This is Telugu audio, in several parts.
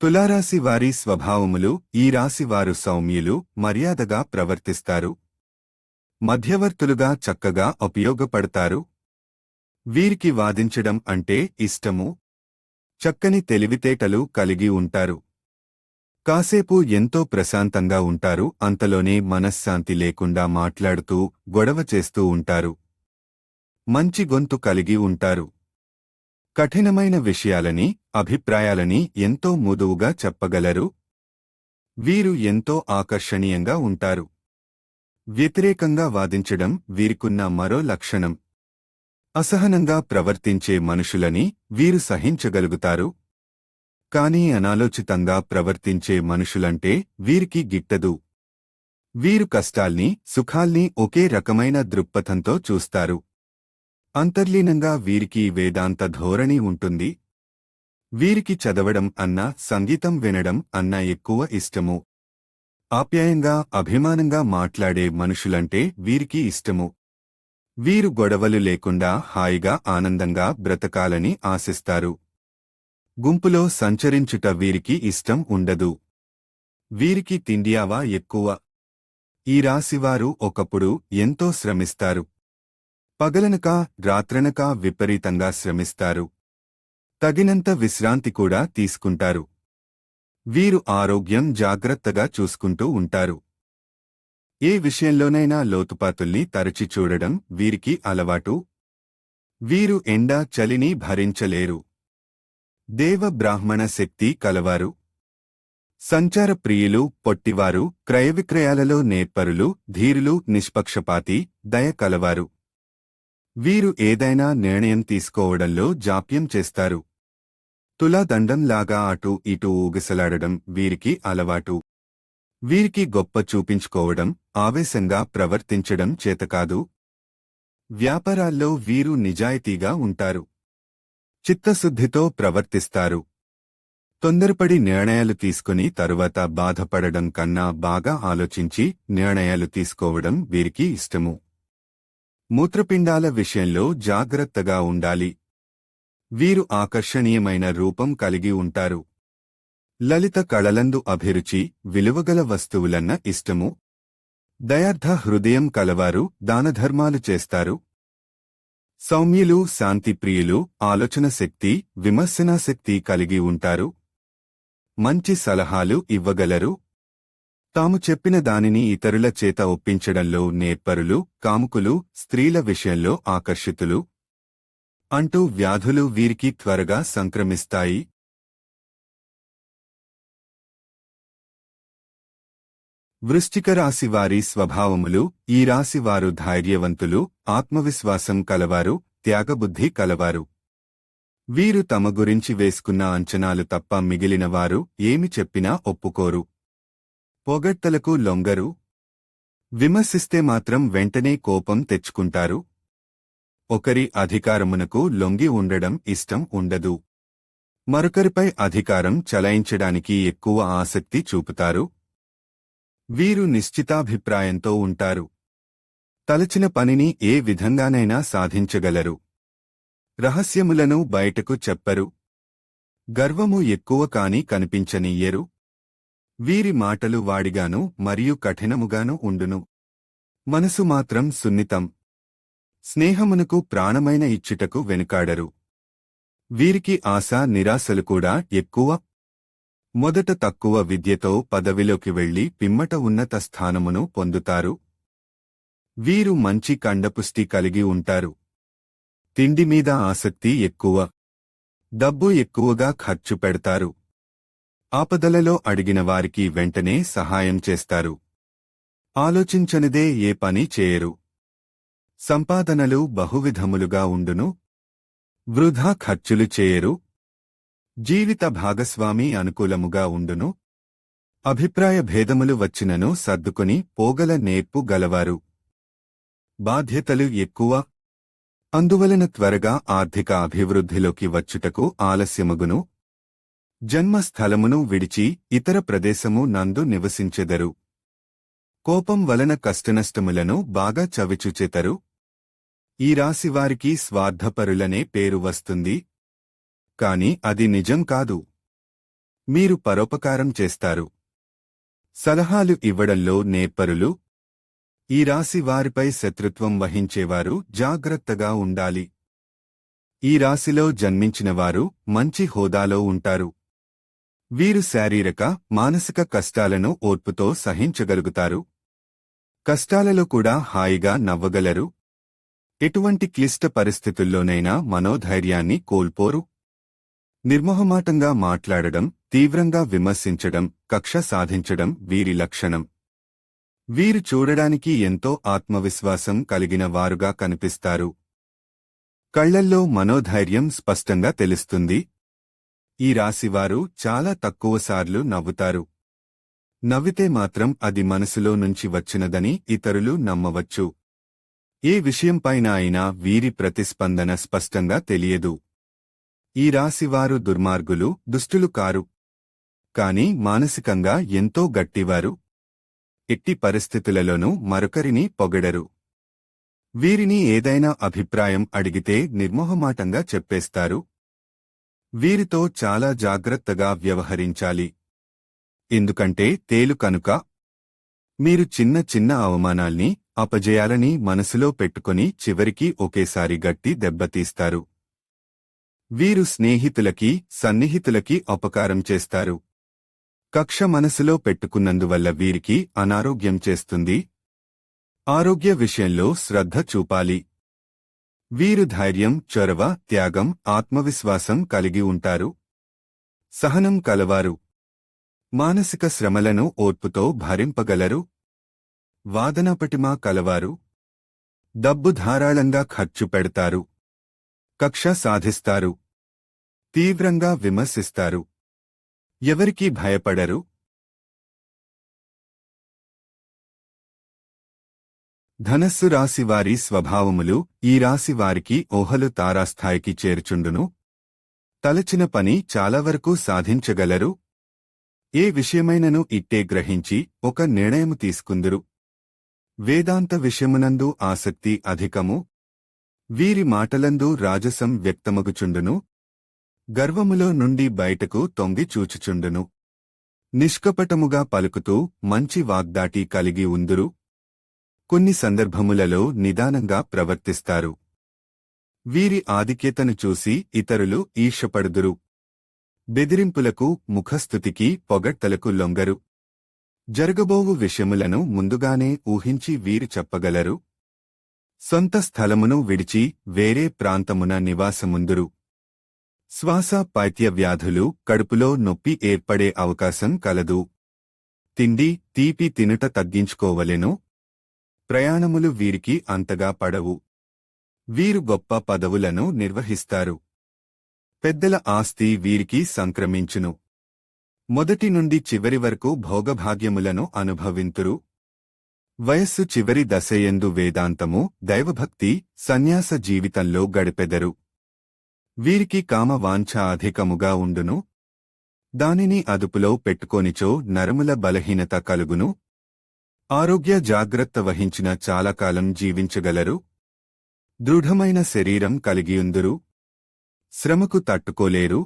తులారాశి వారి స్వభావములు ఈ రాశివారు సౌమ్యులు మర్యాదగా ప్రవర్తిస్తారు. మధ్యవర్తులుగా చక్కగా ఉపయోగపడతారు. వీరికి వాదించడం అంటే ఇష్టము. చక్కని తెలివితేటలు కలిగి ఉంటారు. కాసేపు ఎంతో ప్రశాంతంగా ఉంటారు అంతలోనే మనశ్శాంతి లేకుండా మాట్లాడుతూ గొడవ చేస్తూ ఉంటారు. మంచి గొంతు కలిగి ఉంటారు. కఠినమైన విషయాలని అభిప్రాయాలని ఎంతో మృదువుగా చెప్పగలరు. వీరు ఎంతో ఆకర్షణీయంగా ఉంటారు. వ్యతిరేకంగా వాదించడం వీరికున్న మరో లక్షణం. అసహనంగా ప్రవర్తించే మనుషులని వీరు సహించగలుగుతారు. కానీ అనాలోచితంగా ప్రవర్తించే మనుషులంటే వీరికి గిట్టదు. వీరు కష్టాల్ని సుఖాల్ని ఒకే రకమైన దృక్పథంతో చూస్తారు. అంతర్లీనంగా వీరికి వేదాంత ధోరణి ఉంటుంది. వీరికి చదవడం అన్నా సంగీతం వినడం అన్నా ఎక్కువ ఇష్టము. ఆప్యాయంగా అభిమానంగా మాట్లాడే మనుషులంటే వీరికి ఇష్టము. వీరు గొడవలు లేకుండా హాయిగా ఆనందంగా బ్రతకాలని ఆశిస్తారు. గుంపులో సంచరించుట వీరికి ఇష్టం ఉండదు. వీరికి తిండియావా ఎక్కువ? ఈ రాశివారు ఒకప్పుడు ఎంతో శ్రమిస్తారు. పగలనక రాత్రనక విపరీతంగా శ్రమిస్తారు. తగినంత విశ్రాంతి కూడా తీసుకుంటారు. వీరు ఆరోగ్యం జాగ్రత్తగా చూసుకుంటూ ఉంటారు. ఏ విషయంలోనైనా లోతుపాతుల్ని తరచి చూడడం వీరికి అలవాటు. వీరు ఎండ చలిని భరించలేరు. దేవ బ్రాహ్మణ శక్తి కలవారు. సంచార ప్రియులు పొట్టివారు క్రయవిక్రయాలలో నేర్పరులు ధీరులు నిష్పక్షపాతి దయ కలవారు. వీరు ఏదైనా నిర్ణయం తీసుకోవడంలో జాప్యం చేస్తారు. తులాదండంలాగా అటు ఇటు ఊగిసలాడడం వీరికి అలవాటు. వీరికి గొప్ప చూపించుకోవడం ఆవేశంగా ప్రవర్తించడం చేతకాదు. వ్యాపారాల్లో వీరు నిజాయితీగా ఉంటారు. చిత్తశుద్ధితో ప్రవర్తిస్తారు. తొందరపడి నిర్ణయాలు తీసుకుని తరువాత బాధపడడం కన్నా బాగా ఆలోచించి నిర్ణయాలు తీసుకోవడం వీరికి ఇష్టము. మూత్రపిండాల విషయంలో జాగ్రత్తగా ఉండాలి. వీరు ఆకర్షణీయమైన రూపం కలిగి ఉంటారు. లలిత కళలందు అభిరుచి విలువగల వస్తువులన్న ఇష్టము. దయార్థ హృదయం కలవారు దానధర్మాలు చేస్తారు. సౌమ్యులు శాంతిప్రియులు ఆలోచన శక్తి విమర్శనాశక్తి కలిగి ఉంటారు. మంచి సలహాలు ఇవ్వగలరు తాము చెప్పిన దానిని ఇతరుల చేత ఒప్పించడంలో నేర్పరులు కాముకులు స్త్రీల విషయంలో ఆకర్షితులు అంటూ వ్యాధులు వీరికి త్వరగా సంక్రమిస్తాయి. వృశ్చిక రాశి వారి స్వభావములు ఈ రాశి వారు ధైర్యవంతులు ఆత్మవిశ్వాసం కలవారు త్యాగబుద్ధి కలవారు. వీరు తమ గురించి వేసుకున్న అంచనాలు తప్ప మిగిలినవారు ఏమి చెప్పినా ఒప్పుకోరు. పొగడ్తలకు లొంగరు? విమర్శిస్తే మాత్రం వెంటనే కోపం తెచ్చుకుంటారు? ఒకరి అధికారమునకు లొంగి ఉండడం ఇష్టం ఉండదు. మరొకరిపై అధికారం చలాయించడానికి ఎక్కువ ఆసక్తి చూపుతారు? వీరు నిశ్చితాభిప్రాయంతో ఉంటారు. తలచిన పనిని ఏ విధంగానైనా సాధించగలరు. రహస్యములను బయటకు చెప్పరు. గర్వము ఎక్కువ కాని కనిపించనియ్యరు వీరి మాటలు వాడిగాను మరియు కఠినముగాను ఉండును. మనసు మాత్రం సున్నితం. స్నేహమునకు ప్రాణమైన ఇచ్చుటకు వెనుకాడరు. వీరికి ఆశ నిరాశలు కూడా ఎక్కువ. మొదట తక్కువ విద్యతో పదవిలోకి వెళ్ళి పిమ్మట ఉన్నత స్థానమును పొందుతారు. వీరు మంచి కండపుష్టి కలిగి ఉంటారు. తిండి మీద ఆసక్తి ఎక్కువ. డబ్బు ఎక్కువగా ఖర్చు పెడతారు. ఆపదలలో అడిగిన వారికి వెంటనే సహాయం చేస్తారు. ఆలోచించనిదే ఏ పని చేయరు. సంపాదనలు బహువిధములుగా ఉండును. వృధా ఖర్చులు చేయరు. జీవిత భాగస్వామి అనుకూలముగా ఉండును. అభిప్రాయ భేదములు వచ్చినను సర్దుకుని పోగల నేర్పు గలవారు. బాధ్యతలు ఎక్కువ. అందువలన త్వరగా ఆర్థిక అభివృద్ధిలోకి వచ్చుటకు ఆలస్యమగును. జన్మస్థలమును విడిచి ఇతర ప్రదేశము నందు నివసించెదరు. కోపం వలన కష్టనష్టములను బాగా చవిచూచెతరు. ఈ రాశివారికి స్వార్థపరులనే పేరు వస్తుంది. కాని అది నిజం కాదు. మీరు పరోపకారం చేస్తారు. సలహాలు ఇవ్వడంలో నేపరులు ఈ రాశి వారిపై శత్రుత్వం వహించేవారు జాగ్రత్తగా ఉండాలి. ఈ రాశిలో జన్మించినవారు మంచి హోదాలో ఉంటారు. వీరు శారీరక మానసిక కష్టాలను ఓర్పుతో సహించగలుగుతారు. కష్టాలలో కూడా హాయిగా నవ్వగలరు. ఎటువంటి క్లిష్ట పరిస్థితుల్లోనైనా మనోధైర్యాన్ని కోల్పోరు. నిర్మోహమాటంగా మాట్లాడడం తీవ్రంగా విమర్శించడం కక్ష సాధించడం వీరి లక్షణం. వీరు చూడడానికి ఎంతో ఆత్మవిశ్వాసం కలిగిన వారుగా కనిపిస్తారు. కళ్ళల్లో మనోధైర్యం స్పష్టంగా తెలుస్తుంది. ఈ రాశివారు చాలా తక్కువసార్లు నవ్వుతారు. నవ్వితే మాత్రం అది మనసులో నుంచి వచ్చినదని ఇతరులు నమ్మవచ్చు. ఏ విషయంపైన అయినా వీరి ప్రతిస్పందన స్పష్టంగా తెలియదు. ఈ రాశివారు దుర్మార్గులు దుష్టులు కారు. కాని మానసికంగా ఎంతో గట్టివారు. ఎట్టి పరిస్థితులలోనూ మరొకరిని పొగడరు. వీరిని ఏదైనా అభిప్రాయం అడిగితే నిర్మోహమాటంగా చెప్పేస్తారు. వీరితో చాలా జాగ్రత్తగా వ్యవహరించాలి. ఎందుకంటే తేలు కనుక మీరు చిన్న చిన్న అవమానాల్ని అపజయాలని మనసులో పెట్టుకుని చివరికి ఒకేసారి గట్టి దెబ్బతీస్తారు వీరు స్నేహితులకి సన్నిహితులకి అపకారం చేస్తారు. కక్ష మనసులో పెట్టుకున్నందువల్ల వీరికి అనారోగ్యం చేస్తుంది. ఆరోగ్య విషయంలో శ్రద్ధ చూపాలి. వీరు ధైర్యం చొరవ త్యాగం ఆత్మవిశ్వాసం కలిగి ఉంటారు. సహనం కలవారు. మానసిక శ్రమలను ఓర్పుతో భరింపగలరు. వాదనపటిమా కలవారు. డబ్బు ధారాళంగా ఖర్చు పెడతారు. కక్ష సాధిస్తారు. తీవ్రంగా విమర్శిస్తారు. ఎవరికీ భయపడరు. ధనస్సు రాశివారి స్వభావములు ఈ రాశివారికి ఓహలు తారాస్థాయికి చేర్చుండును. తలచిన పని చాలా వరకు సాధించగలరు. ఏ విషయమైనను ఇట్టే గ్రహించి ఒక నిర్ణయము తీసుకుందురు. వేదాంత విషయమునందు ఆసక్తి అధికము. వీరి మాటలందు రాజసం వ్యక్తమగుచుండును. గర్వములో నుండి బయటకు తొంగి చూచుచుండును. నిష్కపటముగా పలుకుతూ మంచి వాగ్దాటి కలిగి ఉందురు. కొన్ని సందర్భములలో నిదానంగా ప్రవర్తిస్తారు. వీరి ఆధిక్యతను చూసి ఇతరులు ఈర్షపడుదురు బెదిరింపులకు ముఖస్థుతికి పొగడ్తలకు లొంగరు. జరగబోవు విషయములను ముందుగానే ఊహించి వీరు చెప్పగలరు. సొంత స్థలమును విడిచి వేరే ప్రాంతమున నివాసముందురు. శ్వాస పైత్య వ్యాధులు కడుపులో నొప్పి ఏర్పడే అవకాశం కలదు. తిండి తీపి తినుట తగ్గించుకోవలెను ప్రయాణములు వీరికి అంతగా పడవు. వీరు గొప్ప పదవులను నిర్వహిస్తారు. పెద్దల ఆస్తి వీరికి సంక్రమించును. మొదటి నుండి చివరి వరకు భోగభాగ్యములను అనుభవింతురు. వయస్సు చివరి దశయందు వేదాంతము దైవభక్తి సన్యాస జీవితంలో గడిపెదరు. వీరికి కామవాంఛ అధికముగా ఉండును. దానిని అదుపులో పెట్టుకొనిచో నరముల బలహీనత కలుగును. ఆరోగ్య జాగ్రత్త వహించిన చాలా కాలం జీవించగలరు? దృఢమైన శరీరం కలిగియుందురు? శ్రమకు తట్టుకోలేరు?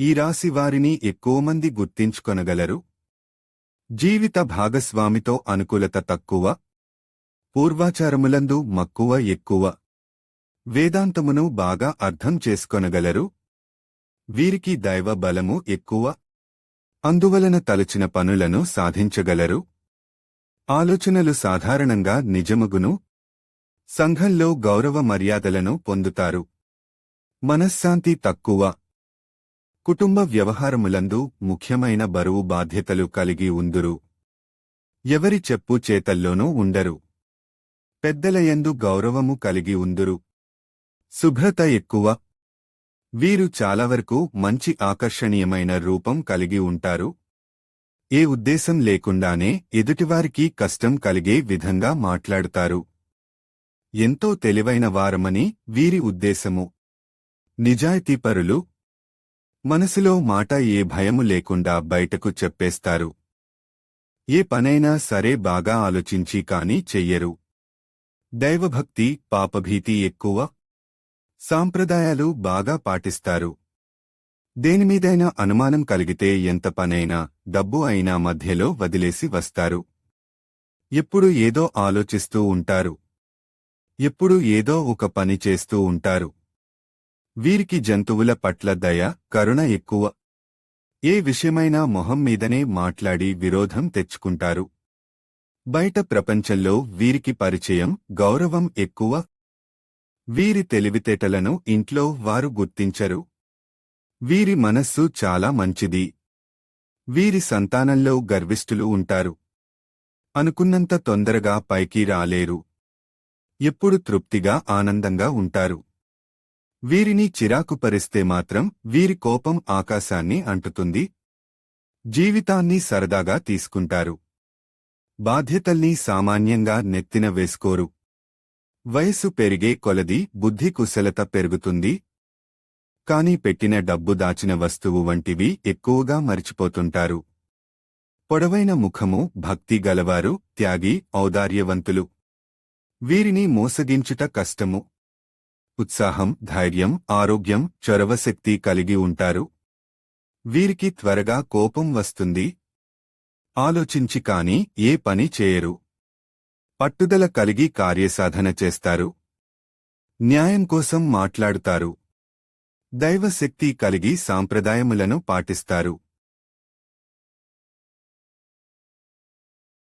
ఈ రాశి వారిని ఎక్కువ మంది గుర్తించుకొనగలరు? జీవిత భాగస్వామితో అనుకూలత తక్కువ? పూర్వాచారములందు మక్కువ ఎక్కువ? వేదాంతమును బాగా అర్థం చేసుకొనగలరు? వీరికి దైవ బలము ఎక్కువ? అందువలన తలచిన పనులను సాధించగలరు? ఆలోచనలు సాధారణంగా నిజమగును సంఘంలో గౌరవ మర్యాదలను పొందుతారు. మనశ్శాంతి తక్కువ. కుటుంబ వ్యవహారములందు ముఖ్యమైన బరువు బాధ్యతలు కలిగి ఉందురు. ఎవరి చెప్పు చేతల్లోనూ ఉండరు. పెద్దలయందు గౌరవము కలిగి ఉందురు. శుభ్రత ఎక్కువ. వీరు చాలావరకు మంచి ఆకర్షణీయమైన రూపం కలిగి ఉంటారు. ఏ ఉద్దేశం లేకుండానే ఎదుటివారికి కష్టం కలిగే విధంగా మాట్లాడుతారు. ఎంతో తెలివైన వారమని వీరి ఉద్దేశము. నిజాయితీపరులు మనసులో మాట ఏ భయము లేకుండా బయటకు చెప్పేస్తారు. ఏ పనైనా సరే బాగా ఆలోచించి కాని చెయ్యరు. దైవభక్తి పాపభీతి ఎక్కువ. సాంప్రదాయాలు బాగా పాటిస్తారు. దేనిమీదైనా అనుమానం కలిగితే ఎంత పనైనా డబ్బు అయినా మధ్యలో వదిలేసి వస్తారు. ఎప్పుడు ఏదో ఆలోచిస్తూ ఉంటారు. ఎప్పుడు ఏదో ఒక పని చేస్తూ ఉంటారు. వీరికి జంతువుల పట్ల దయ కరుణ ఎక్కువ. ఏ విషయమైనా మొహం మీదనే మాట్లాడి విరోధం తెచ్చుకుంటారు. బయట ప్రపంచంలో వీరికి పరిచయం గౌరవం ఎక్కువ. వీరి తెలివితేటలను ఇంట్లో వారు గుర్తించరు. వీరి మనస్సు చాలా మంచిది. వీరి సంతానంలో గర్విష్ఠులు ఉంటారు. అనుకున్నంత తొందరగా పైకి రాలేరు. ఎప్పుడు తృప్తిగా ఆనందంగా ఉంటారు. వీరిని చిరాకుపరిస్తే మాత్రం వీరి కోపం ఆకాశాన్ని అంటుతుంది. జీవితాన్ని సరదాగా తీసుకుంటారు. బాధ్యతల్ని సామాన్యంగా నెత్తిన వేసుకోరు. వయస్సు పెరిగే కొలది బుద్ధి కుశలత పెరుగుతుంది. కాని పెట్టిన డబ్బు దాచిన వస్తువు వంటివి ఎక్కువగా మరిచిపోతుంటారు. పొడవైన ముఖము భక్తి గలవారు త్యాగి ఔదార్యవంతులు. వీరిని మోసగించుట కష్టము. ఉత్సాహం ధైర్యం ఆరోగ్యం చొరవశక్తి కలిగి ఉంటారు. వీరికి త్వరగా కోపం వస్తుంది. ఆలోచించి కాని ఏ పని చేయరు. పట్టుదల కలిగి కార్యసాధన చేస్తారు. న్యాయం కోసం మాట్లాడుతారు. దైవశక్తి కలిగి సాంప్రదాయములను పాటిస్తారు.